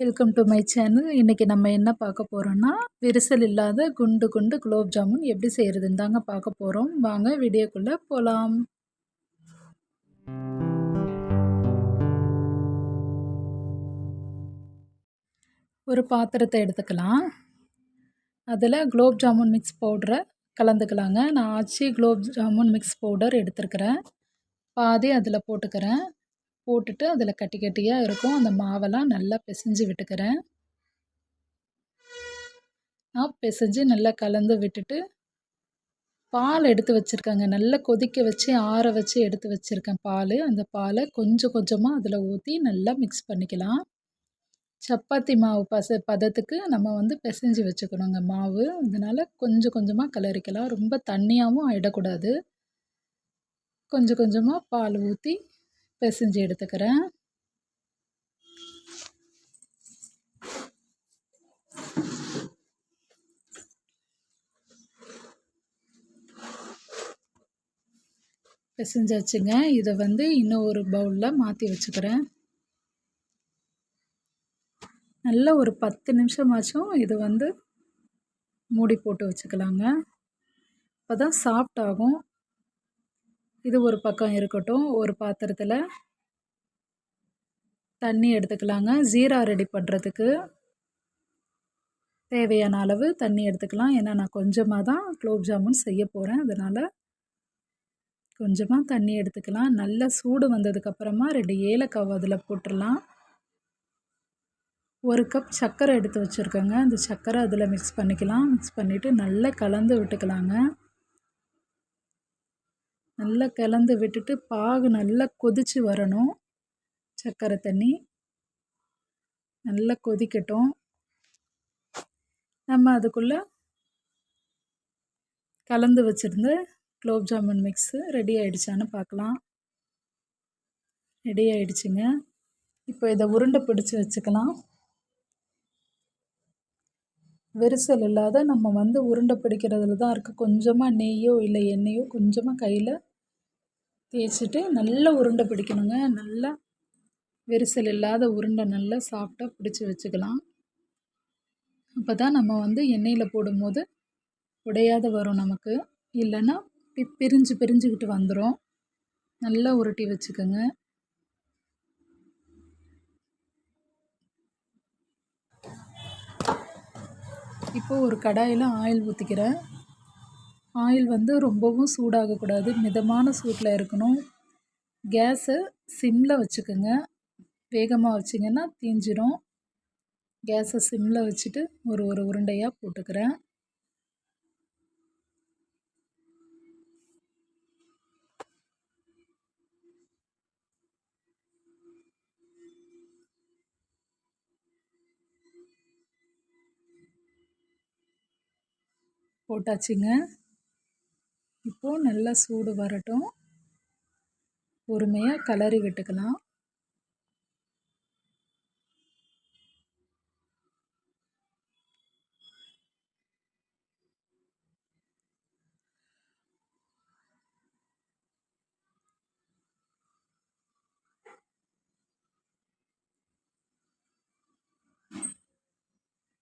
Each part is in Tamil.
வெல்கம் டு மை சேனல் இன்றைக்கி நம்ம என்ன பார்க்க போகிறோன்னா விரிசல் இல்லாத குண்டு குண்டு குலோப் ஜாமுன் எப்படி செய்கிறதுன்னு தாங்க பார்க்க போகிறோம் வாங்க வீடியோக்குள்ளே போகலாம் ஒரு பாத்திரத்தை எடுத்துக்கலாம். அதில் குலோப் ஜாமுன் மிக்ஸ் பவுடரை கலந்துக்கலாங்க. நான் ஆச்சி குலோப் ஜாமுன் மிக்ஸ் பவுடர் எடுத்துருக்கிறேன். பாதி அதில் போட்டுக்கிறேன். போட்டுட்டு அதில் கட்டி கட்டியாக இருக்கும். அந்த மாவெல்லாம் நல்லா பிசைஞ்சு விட்டுக்கிறேன். நான் பிசைஞ்சு நல்லா கலந்து விட்டுட்டு பால் எடுத்து வச்சுருக்கேங்க. நல்லா கொதிக்க வச்சு ஆற வச்சு எடுத்து வச்சுருக்கேன் பால். அந்த பாலை கொஞ்சம் கொஞ்சமாக அதில் ஊற்றி நல்லா மிக்ஸ் பண்ணிக்கலாம். சப்பாத்தி மாவு பச பதத்துக்கு நம்ம வந்து பிசைஞ்சு வச்சுக்கணுங்க மாவு. அதனால் கொஞ்சம் கொஞ்சமாக கலரிக்கலாம். ரொம்ப தண்ணியாகவும் ஆகிடக்கூடாது கொஞ்சம் கொஞ்சமாக பால் ஊற்றி பிசைஞ்சு எடுத்துக்கிறேன். பிசைஞ்சாச்சுங்க இதை வந்து இன்னும் ஒரு பவுலில் மாற்றி வச்சுக்கிறேன். நல்ல ஒரு பத்து நிமிஷமாச்சும் இது வந்து மூடி போட்டு வச்சுக்கலாங்க. அப்போ தான் சாஃப்ட் ஆகும். இது ஒரு பக்கம் இருக்கட்டும். ஒரு பாத்திரத்தில் தண்ணி எடுத்துக்கலாங்க. ஜீரா ரெடி பண்ணுறதுக்கு தேவையான அளவு தண்ணி எடுத்துக்கலாம். ஏன்னா நான் கொஞ்சமாக தான் குலோப் ஜாமுன் செய்ய போகிறேன் அதனால் கொஞ்சமாக தண்ணி எடுத்துக்கலாம். நல்லா சூடு வந்ததுக்கப்புறமா ரெண்டு ஏலக்காவை அதில் போட்டுடலாம். ஒரு கப் சர்க்கரை எடுத்து வச்சுருக்கேங்க. அந்த சர்க்கரை அதில் மிக்ஸ் பண்ணிக்கலாம். மிக்ஸ் பண்ணிவிட்டு நல்லா கலந்து விட்டுக்கலாங்க. நல்லா கலந்து விட்டுட்டு பாகு நல்லா கொதித்து வரணும். சர்க்கரை தண்ணி. நல்லா கொதிக்கட்டும். நம்ம அதுக்குள்ளே கலந்து வச்சுருந்த குலோப் ஜாமுன் மிக்ஸு ரெடி ஆகிடுச்சான்னு பார்க்கலாம். ரெடி ஆகிடுச்சுங்க இப்போ இதை உருண்டை பிடிச்சி வச்சுக்கலாம். விரிசல் இல்லாத நம்ம வந்து உருண்டை பிடிக்கிறதுல தான் இருக்குது கொஞ்சமாக நெய்யோ இல்லை எண்ணெயோ கொஞ்சமாக கையில் தேய்ச்சிட்டு நல்லா உருண்டை பிடிக்கணுங்க. நல்லா விரிசல் இல்லாத உருண்டை நல்லா சாஃப்டாக பிடிச்சி வச்சுக்கலாம். அப்போ தான் நம்ம வந்து எண்ணெயில் போடும்போது உடையாத வரும் நமக்கு. இல்லைன்னா பிரிஞ்சு பிரிஞ்சுக்கிட்டு வந்துடும் நல்லா உருட்டி வச்சுக்கோங்க. இப்போது ஒரு கடாயில் ஆயில் ஊற்றிக்கிறேன் ஆயில் வந்து ரொம்பவும் சூடாகக்கூடாது. மிதமான சூட்டில் இருக்கணும். கேஸை சிம்மில் வச்சுக்கோங்க. வேகமாக வச்சிங்கன்னா தீஞ்சிரும். கேஸை சிம்மில் வச்சுட்டு ஒரு ஒரு உருண்டையாக போட்டுக்கிறேன். போட்டாச்சுங்க. இப்போது நல்லா சூடு வரட்டும். பொறுமையாக கலரி விட்டுக்கலாம்.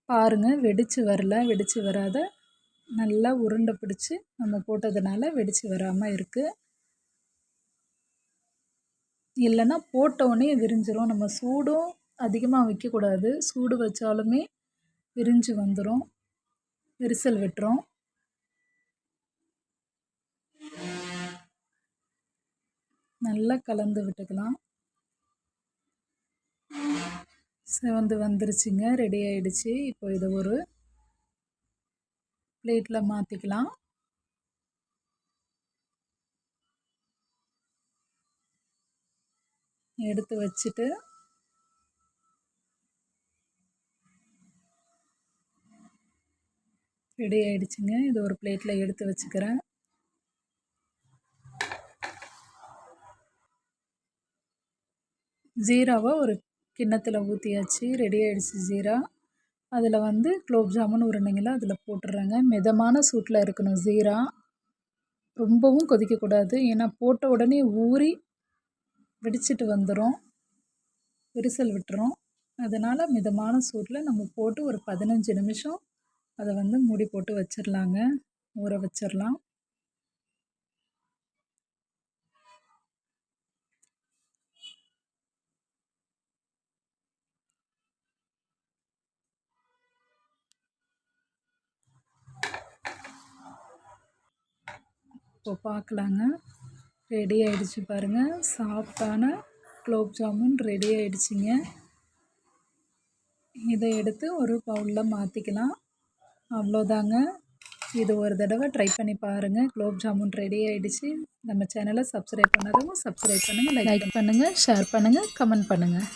பாருங்கள் வெடித்து வரல வெடித்து வராத நல்லா உருண்டை பிடிச்சி நம்ம போட்டதுனால வெடித்து வராமல் இருக்குது இல்லைன்னா போட்டோடனே விரிஞ்சிரும். நம்ம சூடும் அதிகமாக வைக்கக்கூடாது சூடு வச்சாலுமே விரிஞ்சு வந்துடும் விரிசல் விட்டுரும். நல்லா கலந்து விட்டுக்கலாம். செவந்து வந்துருச்சுங்க. ரெடி ஆயிடுச்சு. இப்போ இதை ஒரு பிளேட்டில் மாற்றிக்கலாம் எடுத்து வச்சுட்டு ரெடி ஆகிடுச்சிங்க இது ஒரு பிளேட்டில் எடுத்து வச்சுக்கிறேன். ஜீராவை ஒரு கிண்ணத்தில் ஊற்றியாச்சு ரெடி ஆயிடுச்சு ஜீரா. அதில் வந்து குலோப் ஜாமுன் உருண்டைங்களை அதில் போட்டுடுறேங்க மிதமான சூட்டில் இருக்கணும். ஜீரா. ரொம்பவும் கொதிக்கக்கூடாது. ஏன்னா போட்ட உடனே ஊறி வெடிச்சிட்டு வந்துடும் விரிசல் விட்டுரும். அதனால் மிதமான சூட்டில் நம்ம போட்டு ஒரு பதினஞ்சு நிமிஷம் அதை வந்து மூடி போட்டு வச்சிடலாங்க ஊற வச்சிடலாம் இப்போ பார்க்கலாங்க. ரெடி ஆகிடுச்சு பாருங்கள் சாஃப்டான குலோப் ஜாமுன் ரெடி ஆகிடுச்சிங்க இதை எடுத்து ஒரு பவுலில் மாற்றிக்கலாம் அவ்வளோதாங்க. இது ஒரு தடவை ட்ரை பண்ணி பாருங்கள் குலோப் ஜாமுன் ரெடி ஆகிடுச்சு நம்ம சேனலை சப்ஸ்கிரைப் பண்ணதும் சப்ஸ்கிரைப் பண்ணுங்கள் லைக் பண்ணுங்கள் ஷேர் பண்ணுங்கள் கமெண்ட் பண்ணுங்கள்